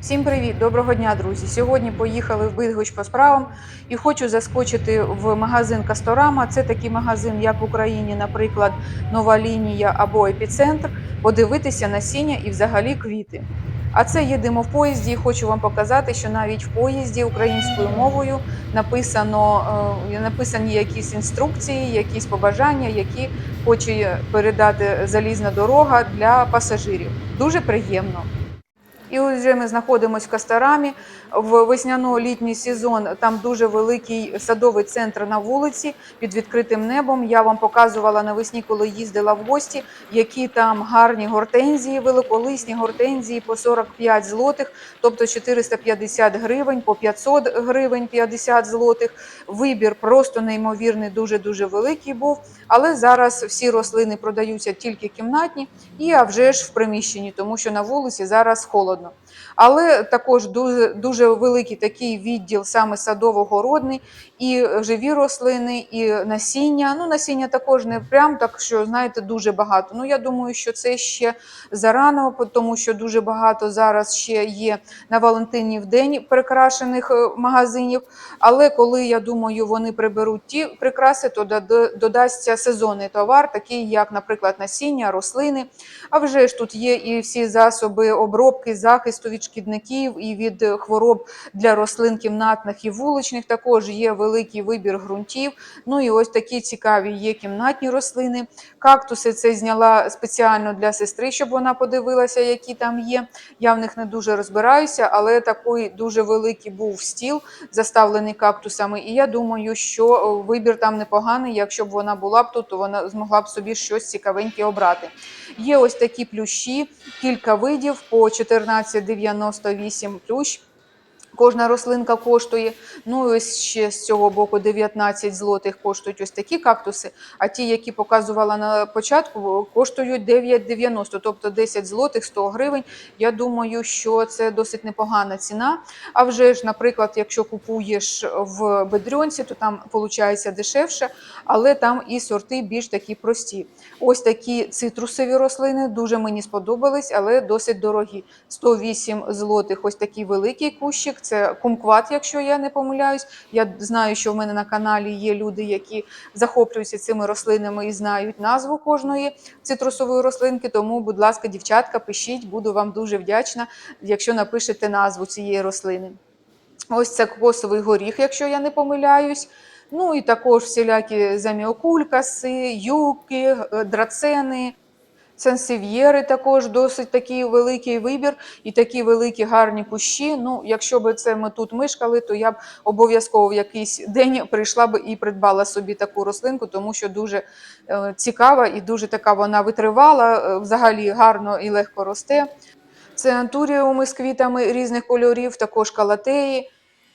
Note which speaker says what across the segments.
Speaker 1: Всім привіт, доброго дня, друзі! Сьогодні поїхали в Бидгоч по справам і хочу заскочити в магазин Касторама. Це такий магазин, як в Україні, наприклад, нова лінія або епіцентр. Подивитися насіння і взагалі квіти. А це їдемо в поїзді. і Хочу вам показати, що навіть в поїзді українською мовою написано е, написані якісь інструкції, якісь побажання, які хоче передати залізна дорога для пасажирів. Дуже приємно. І ось вже ми знаходимося в Кастарамі. В весняно-літній сезон там дуже великий садовий центр на вулиці під відкритим небом. Я вам показувала навесні, коли їздила в гості, які там гарні гортензії, великолисні гортензії по 45 злотих, тобто 450 гривень, по 500 гривень 50 злотих. Вибір просто неймовірний, дуже дуже великий був. Але зараз всі рослини продаються тільки кімнатні, і а вже ж в приміщенні, тому що на вулиці зараз холодно. Але також дуже дуже великий такий відділ саме садово-городний, і живі рослини, і насіння. Ну, насіння також не прям так, що знаєте, дуже багато. Ну я думаю, що це ще зарано, тому що дуже багато зараз ще є на Валентинів день прикрашених е, магазинів. Але коли я думаю, вони приберуть ті прикраси, то дода- додасться сезонний товар, такий як, наприклад, насіння, рослини. А вже ж тут є і всі засоби обробки, захисту від шкідників і від е, хвороб для рослин кімнатних і вуличних. Також є великий вибір ґрунтів. Ну і ось такі цікаві є кімнатні рослини. Кактуси це зняла спеціально для сестри, щоб вона подивилася, які там є. Я в них не дуже розбираюся, але такий дуже великий був стіл, заставлений кактусами. І я думаю, що е, вибір там непоганий. Якщо б вона була б тут, то вона змогла б собі щось цікавеньке обрати. Є ось такі плющі, кілька видів по 14,98 плющ. Кожна рослинка коштує. Ну і ось ще з цього боку 19 злотих коштують ось такі кактуси. А ті, які показувала на початку, коштують 9,90, тобто 10 злотих 100 гривень. Я думаю, що це досить непогана ціна. А вже ж, наприклад, якщо купуєш в бедрьонці, то там виходить дешевше, але там і сорти більш такі прості. Ось такі цитрусові рослини дуже мені сподобались, але досить дорогі. 108 злотих. Ось такий великий кущик. Це кумкват, якщо я не помиляюсь. Я знаю, що в мене на каналі є люди, які захоплюються цими рослинами і знають назву кожної цитрусової рослинки. Тому, будь ласка, дівчатка, пишіть, буду вам дуже вдячна, якщо напишете назву цієї рослини. Ось це кокосовий горіх, якщо я не помиляюсь. Ну і також всілякі заміокулькаси, юки, драцени. Сенсив'єри також досить такий великий вибір і такі великі гарні кущі. Ну, якщо б це ми тут мишкали, то я б обов'язково в якийсь день прийшла б і придбала собі таку рослинку, тому що дуже е, цікава і дуже така вона витривала, е, взагалі гарно і легко росте. Це антуріуми з квітами різних кольорів, також калатеї.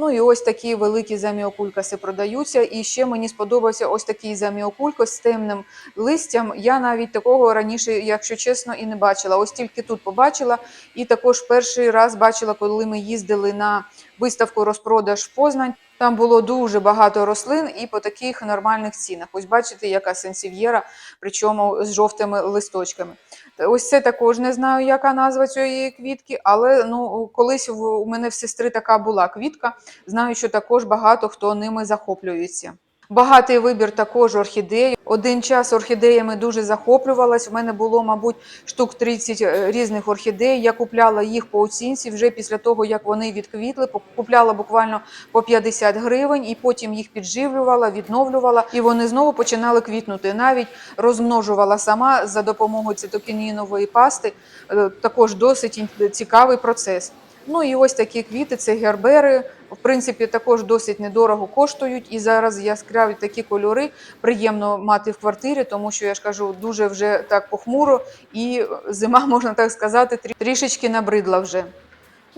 Speaker 1: Ну і ось такі великі заміокулькаси продаються. І ще мені сподобався ось такий заміокулькос з темним листям. Я навіть такого раніше, якщо чесно, і не бачила. Ось тільки тут побачила. І також перший раз бачила, коли ми їздили на виставку розпродаж в Познань. Там було дуже багато рослин і по таких нормальних цінах. Ось бачите, яка сенсів'єра, причому з жовтими листочками. Ось це також не знаю, яка назва цієї квітки, але ну колись у мене в сестри така була квітка. Знаю, що також багато хто ними захоплюється. Багатий вибір також орхідей. Один час орхідеями дуже захоплювалась. У мене було, мабуть, штук 30 е, різних орхідей. Я купляла їх по оцінці вже після того, як вони відквітли. Купляла буквально по 50 гривень, і потім їх підживлювала, відновлювала, і вони знову починали квітнути. Навіть розмножувала сама за допомогою цитокінінової пасти. Е, Також досить цікавий процес. Ну і ось такі квіти це гербери. В принципі, також досить недорого коштують. І зараз яскраві такі кольори приємно мати в квартирі, тому що я ж кажу, дуже вже так похмуро, і зима, можна так сказати, трішечки набридла вже.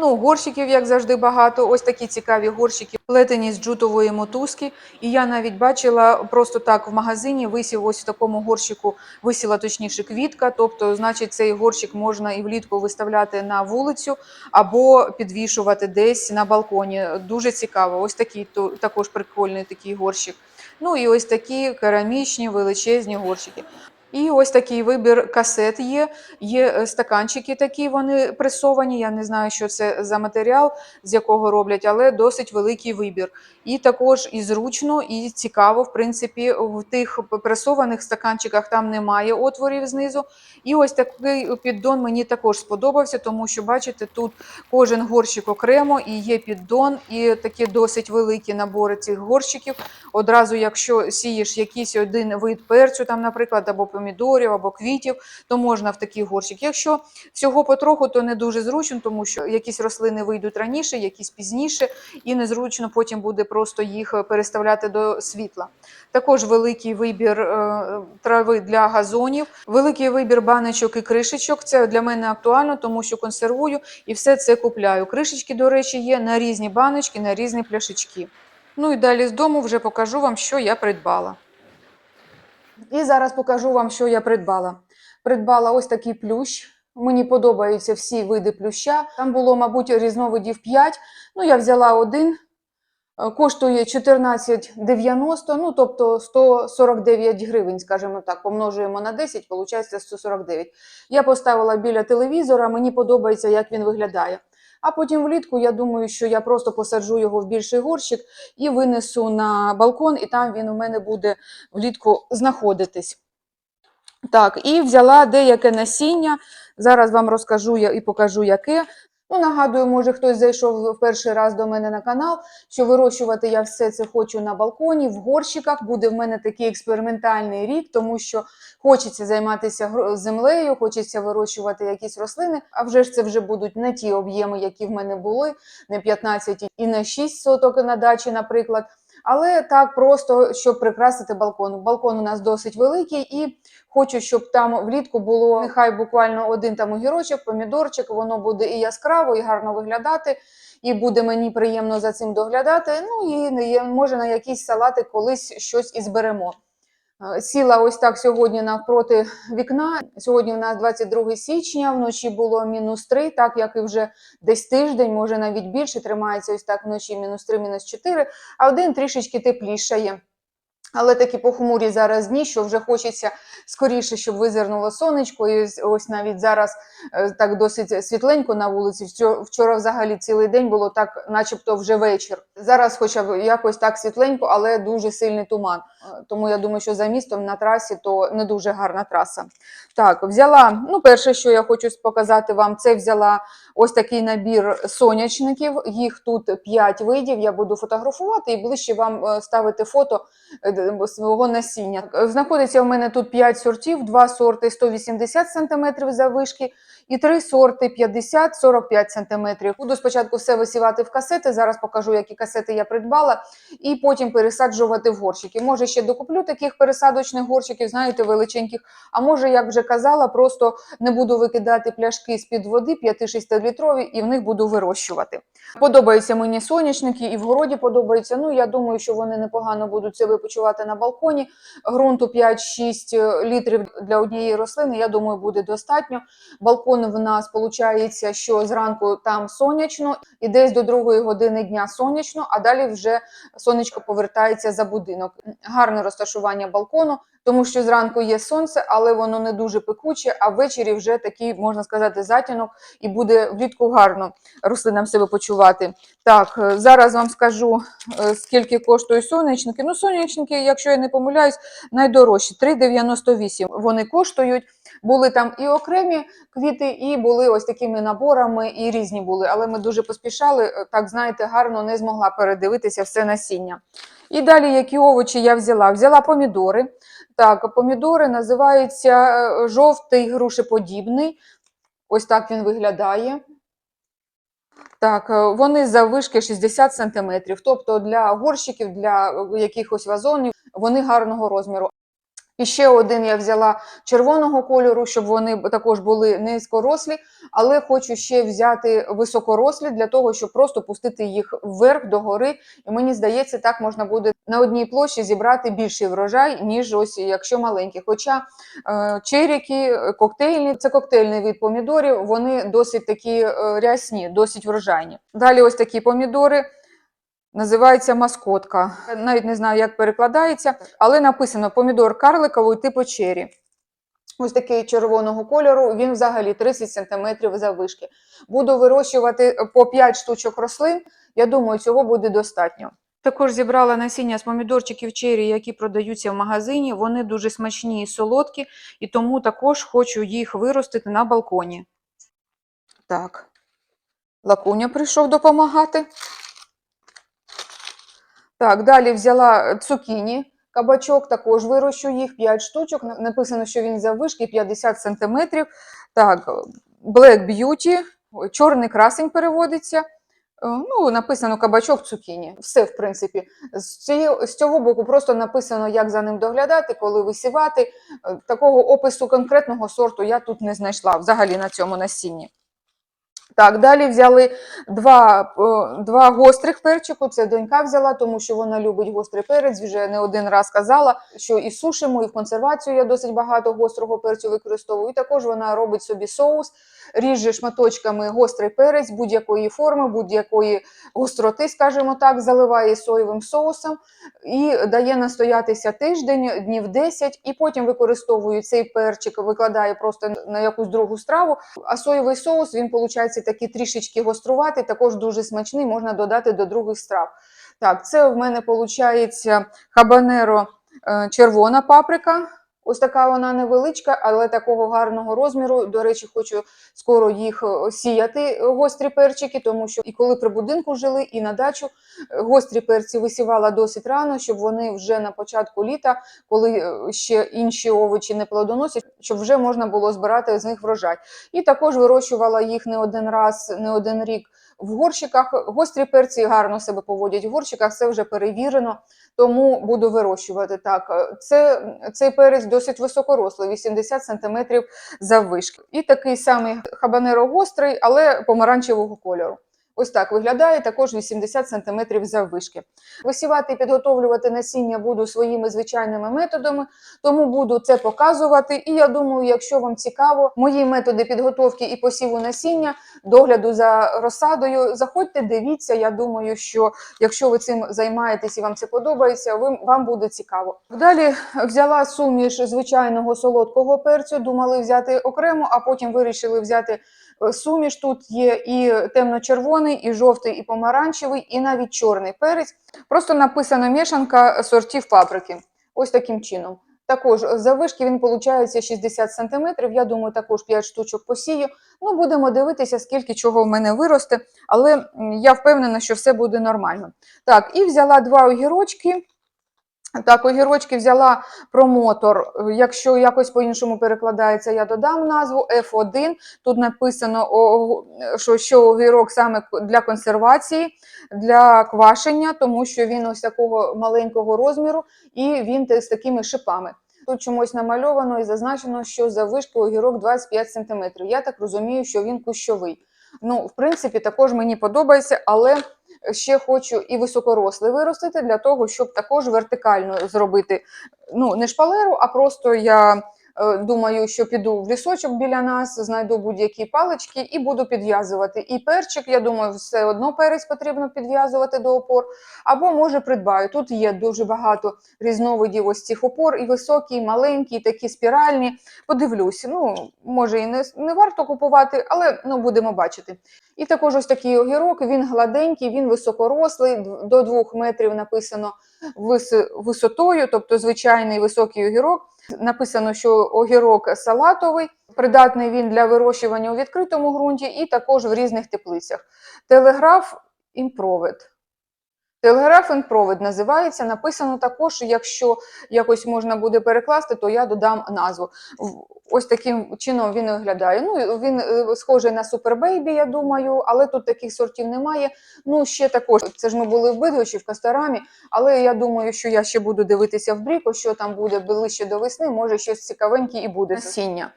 Speaker 1: Ну, горщиків, як завжди, багато. Ось такі цікаві горщики, плетені з джутової мотузки. І я навіть бачила просто так в магазині висів ось в такому горщику, висіла точніше квітка. Тобто, значить, цей горщик можна і влітку виставляти на вулицю або підвішувати десь на балконі. Дуже цікаво. Ось такий то, також прикольний такий горщик. Ну і ось такі керамічні величезні горщики. І ось такий вибір касет є. Є е, стаканчики такі, вони пресовані. Я не знаю, що це за матеріал, з якого роблять, але досить великий вибір. І також і зручно, і цікаво, в принципі, в тих пресованих стаканчиках там немає отворів знизу. І ось такий піддон мені також сподобався, тому що, бачите, тут кожен горщик окремо і є піддон, і такі досить великі набори цих горщиків. Одразу, якщо сієш якийсь один вид перцю, там, наприклад, або помідорів, або квітів, то можна в такий горщик. Якщо всього потроху, то не дуже зручно, тому що якісь рослини вийдуть раніше, якісь пізніше, і незручно потім буде просто їх переставляти до світла. Також великий вибір е, трави для газонів, великий вибір баночок і кришечок. Це для мене актуально, тому що консервую і все це купляю. Кришечки, до речі, є на різні баночки, на різні пляшечки. Ну і далі з дому вже покажу вам, що я придбала. І зараз покажу вам, що я придбала. Придбала ось такий плющ. Мені подобаються всі види плюща. Там було, мабуть, різновидів 5. Ну, я взяла один. Е, Коштує 14,90, ну тобто 149 гривень, скажімо так, помножуємо на 10, виходить 149. Я поставила біля телевізора, мені подобається, як він виглядає. А потім влітку я думаю, що я просто посаджу його в більший горщик і винесу на балкон, і там він у мене буде влітку знаходитись. Так, і взяла деяке насіння. Зараз вам розкажу я і покажу, яке. Ну, нагадую, може, хтось зайшов в перший раз до мене на канал, що вирощувати я все це хочу на балконі, в горщиках. Буде в мене такий експериментальний рік, тому що хочеться займатися землею, хочеться вирощувати якісь рослини. А вже ж це вже будуть не ті об'єми, які в мене були, не 15 і на 6 соток на дачі, наприклад. Але так просто, щоб прикрасити балкон. Балкон у нас досить великий, і хочу, щоб там влітку було нехай буквально один там огірочок, помідорчик. Воно буде і яскраво, і гарно виглядати, і буде мені приємно за цим доглядати. Ну і не може на якісь салати колись щось і зберемо. Е, Сіла ось так сьогодні навпроти вікна. Сьогодні у нас 22 січня, вночі було мінус 3, так як і вже десь тиждень, може навіть більше, тримається ось так вночі мінус 3, мінус 4, а один трішечки теплішає. Але такі похмурі зараз дні, що вже хочеться скоріше, щоб визирнуло сонечко. І ось- навіть зараз е, так досить світленько на вулиці. Вчора взагалі цілий день було так, начебто вже вечір. Зараз, хоча б якось так світленько, але дуже сильний туман. Е, Тому я думаю, що за містом на трасі то не дуже гарна траса. Так, взяла. Ну, перше, що я хочу показати вам, це взяла ось такий набір сонячників. Їх тут 5 видів. Я буду фотографувати і ближче вам е, ставити фото свого насіння. Е, Знаходиться у мене тут 5 сортів, два сорти 180 см заввишки і три сорти 50-45 см. Буду спочатку все висівати в касети. Зараз покажу, які касети я придбала, і потім пересаджувати в горщики. Може, ще докуплю таких пересадочних горщиків, знаєте, величеньких. А може, як вже казала, просто не буду викидати пляшки з-під води 5-6 літрові і в них буду вирощувати. Подобаються мені сонячники і в городі подобаються. Ну, я думаю, що вони непогано будуть себе почувати на балконі. Грунту 5-6 літрів для однієї рослини, я думаю, буде достатньо. Балкон в нас виходить, що зранку там сонячно, і десь до другої години дня сонячно, а далі вже сонечко повертається за будинок. Гарне розташування балкону, тому що зранку є сонце, але воно не дуже пекуче, а ввечері вже такий, можна сказати, затінок, і буде влітку гарно рослинам себе почувати. Так, е, зараз вам скажу, е, скільки коштують сонячники. Ну, сонячники, якщо я не помиляюсь, найдорожчі 3,98 вони коштують. Були там і окремі квіти, і були ось такими наборами, і різні були. Але ми дуже поспішали, е, так знаєте, гарно не змогла передивитися все насіння. І далі, які овочі я взяла? Взяла помідори. Так, помідори називаються е, жовтий грушеподібний. Ось так він виглядає. Так, е, вони заввишки 60 см. Тобто для горщиків, для якихось вазонів, вони гарного розміру. І ще один я взяла червоного кольору, щоб вони також були низькорослі, але хочу ще взяти високорослі для того, щоб просто пустити їх вверх догори. І мені здається, так можна буде на одній площі зібрати більший врожай, ніж ось якщо маленькі. Хоча е, черіки, коктейльні, це коктейльний вид помідорів, вони досить такі е, рясні, досить врожайні. Далі ось такі помідори. Називається маскотка. Навіть не знаю, як перекладається, але написано помідор карликовий типу чері. Ось такий червоного кольору, він взагалі 30 см заввишки. Буду вирощувати по 5 штучок рослин. Я думаю, цього буде достатньо. Також зібрала насіння з помідорчиків черрі, які продаються в магазині. Вони дуже смачні і солодкі, і тому також хочу їх виростити на балконі. Так, лакуня прийшов допомагати. Так, далі взяла цукіні. Кабачок також вирощу їх 5 штучок. Написано, що він заввишки 50 см. Так, Black Beauty, чорний красень переводиться. Е, Ну, написано кабачок цукіні. Все, в принципі. З, цього боку просто написано, як за ним доглядати, коли висівати. Е, Такого опису конкретного сорту я тут не знайшла взагалі на цьому насінні. Так, далі взяли два, е, два гострих перчику. Це донька взяла, тому що вона любить гострий перець. Вже не один раз казала, що і сушимо, і в консервацію я досить багато гострого перцю використовую. І також вона робить собі соус, ріже шматочками гострий перець будь-якої форми, будь-якої гостроти, скажімо так, заливає соєвим соусом і дає настоятися тиждень, днів 10, і потім використовує цей перчик, викладає просто на якусь другу страву. А соєвий соус він виходить такий трішечки гострувати, також дуже смачний, можна додати до других страв. Так, це в мене виходить хабанеро е, червона паприка. Ось така вона невеличка, але такого гарного розміру. До речі, хочу скоро їх е, сіяти, е, гострі перчики, тому що і коли при будинку жили, і на дачу е, гострі перці висівала досить рано, щоб вони вже на початку літа, коли ще інші овочі не плодоносять, щоб вже можна було збирати з них врожай. І також вирощувала їх не один раз, не один рік в горщиках. Гострі перці гарно себе поводять в горщиках, це вже перевірено, тому буду вирощувати так. е, Це, цей перець досить високорослий, 80 см заввишки. І такий самий хабанеро гострий, але помаранчевого кольору. Ось так виглядає також 80 см заввишки. Висівати і підготовлювати насіння буду своїми звичайними методами, тому буду це показувати. І я думаю, якщо вам цікаво, мої методи підготовки і посіву насіння, догляду за розсадою, заходьте, дивіться. Я думаю, що якщо ви цим займаєтесь і вам це подобається, ви, вам буде цікаво. Далі взяла суміш звичайного солодкого перцю, думали взяти окремо, а потім вирішили взяти суміш. Тут є і темно-червоний, і жовтий, і помаранчевий, і навіть чорний перець. Просто написано мішанка сортів паприки. Ось таким чином. Також заввишки він виходить 60 см. Я думаю, також 5 штучок посію. Ну, будемо дивитися, скільки чого в мене виросте, але я впевнена, що все буде нормально. Так, і взяла два огірочки. Так, огірочки взяла промотор. Якщо якось по-іншому перекладається, я додам назву F1. Тут написано, що, що огірок саме для консервації, для квашення, тому що він ось такого маленького розміру і він з такими шипами. Тут чомусь намальовано і зазначено, що заввишки огірок 25 см. Я так розумію, що він кущовий. Ну, в принципі, також мені подобається, але ще хочу і високорослий виростити для того, щоб також вертикально зробити ну, не шпалеру, а просто я думаю, що піду в лісочок біля нас, знайду будь-які палички і буду підв'язувати. І перчик, я думаю, все одно перець потрібно підв'язувати до опор. Або може придбаю. Тут є дуже багато різновидів ось цих опор, і високі, і маленькі, і такі спіральні. Подивлюся. Ну, може, і не, не варто купувати, але ну, будемо бачити. І також ось такий огірок, він гладенький, він високорослий, до 2 метрів написано вис- висотою, тобто звичайний високий огірок. Написано, що огірок салатовий, придатний він для вирощування у відкритому ґрунті і також в різних теплицях. Телеграф імпровид. Телеграф інпровид називається. Написано також, якщо якось можна буде перекласти, то я додам назву. Ось таким чином він виглядає. Ну, він е, схожий на супербейбі, я думаю, але тут таких сортів немає. Ну, ще також, це ж ми були в Бидгочі, в Кастарамі, але я думаю, що я ще буду дивитися в Бріко, що там буде ближче до весни, може щось цікавеньке і буде насіння.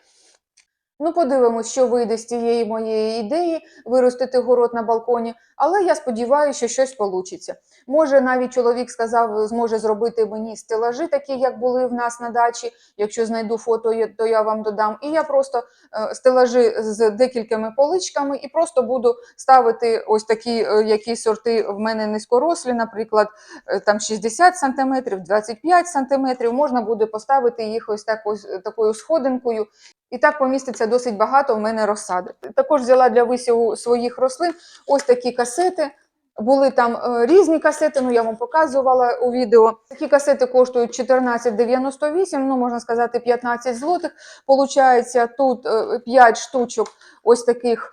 Speaker 1: Ну, подивимось, що вийде з цієї моєї ідеї виростити город на балконі, але я сподіваюся, що щось вийде. Може, навіть чоловік сказав, зможе зробити мені стелажі, такі, як були в нас на дачі. Якщо знайду фото, то я вам додам. І я просто е, стелажі з декількома поличками і просто буду ставити ось такі, е, які сорти в мене низькорослі, наприклад, е, там 60 см, 25 см. Можна буде поставити їх ось так ось такою сходинкою. І так поміститься досить багато в мене розсади. Також взяла для висіву своїх рослин ось такі касети. Були там е, різні касети, ну я вам показувала у відео. Такі касети коштують 14,98, ну можна сказати 15 злотих. Получається тут 5 штучок ось таких.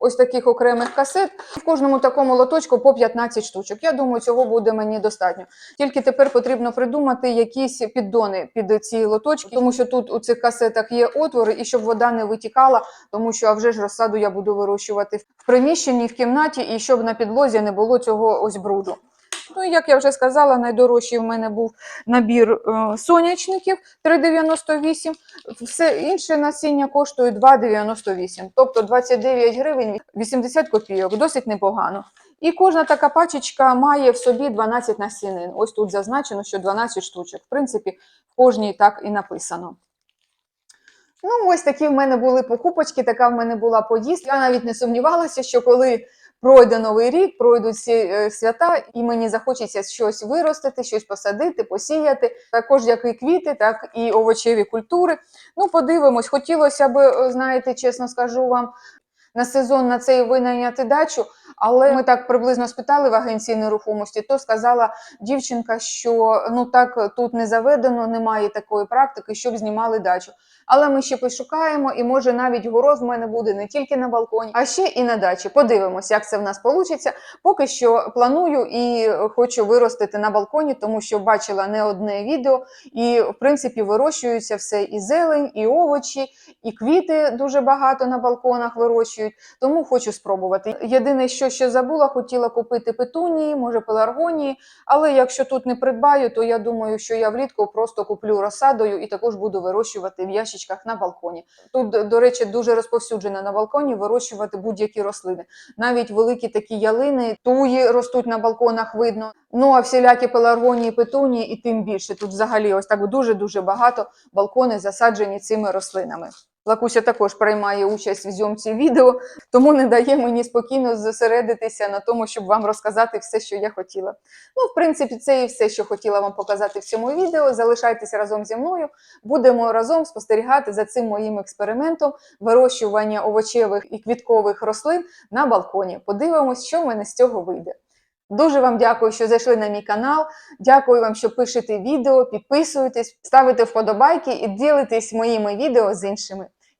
Speaker 1: Ось таких окремих касет, в кожному такому лоточку по 15 штучок. Я думаю, цього буде мені достатньо. Тільки тепер потрібно придумати якісь піддони під ці лоточки, тому що тут у цих касетах є отвори, і щоб вода не витікала, тому що а вже ж розсаду я буду вирощувати в приміщенні, в кімнаті, і щоб на підлозі не було цього ось бруду. Ну, як я вже сказала, найдорожчий в мене був набір е, сонячників 3,98. Все інше насіння коштує 2,98, тобто 29 гривень 80 копійок, досить непогано. І кожна така пачечка має в собі 12 насінин. Ось тут зазначено, що 12 штучок. В принципі, в кожній так і написано. Ну, ось такі в мене були покупочки, така в мене була поїздка. Я навіть не сумнівалася, що коли пройде новий рік, пройдуть ці е, свята, і мені захочеться щось виростити, щось посадити, посіяти. Також як і квіти, так і овочеві культури. Ну, подивимось, хотілося б, е, знаєте, чесно скажу вам. На сезон на цей винайняти дачу, але ми так приблизно спитали в агенції нерухомості, то сказала дівчинка, що ну так тут не заведено, немає такої практики, щоб знімали дачу. Але ми ще пошукаємо, і може навіть город в мене буде не тільки на балконі, а ще і на дачі. Подивимось, як це в нас вийде. Поки що планую і хочу виростити на балконі, тому що бачила не одне відео, і в принципі вирощується все і зелень, і овочі, і квіти дуже багато на балконах вирощують. Тому хочу спробувати. Єдине, що ще забула, хотіла купити петунії, може пеларгонії. Але якщо тут не придбаю, то я думаю, що я влітку просто куплю розсадою і також буду вирощувати в ящичках на балконі. Тут, до речі, дуже розповсюджено на балконі вирощувати будь-які рослини. Навіть великі такі ялини, туї ростуть на балконах, видно. Ну а всілякі пеларгонії, петунії, і тим більше. Тут взагалі ось так дуже-дуже багато балкони засаджені цими рослинами. Лакуся також приймає участь в зйомці відео, тому не дає мені спокійно зосередитися на тому, щоб вам розказати все, що я хотіла. Ну, в принципі, це і все, що хотіла вам показати в цьому відео. Залишайтеся разом зі мною. Будемо разом спостерігати за цим моїм експериментом вирощування овочевих і квіткових рослин на балконі. Подивимось, що в мене з цього вийде. Дуже вам дякую, що зайшли на мій канал. Дякую вам, що пишете відео, підписуєтесь, ставите вподобайки і ділитесь моїми відео з іншими.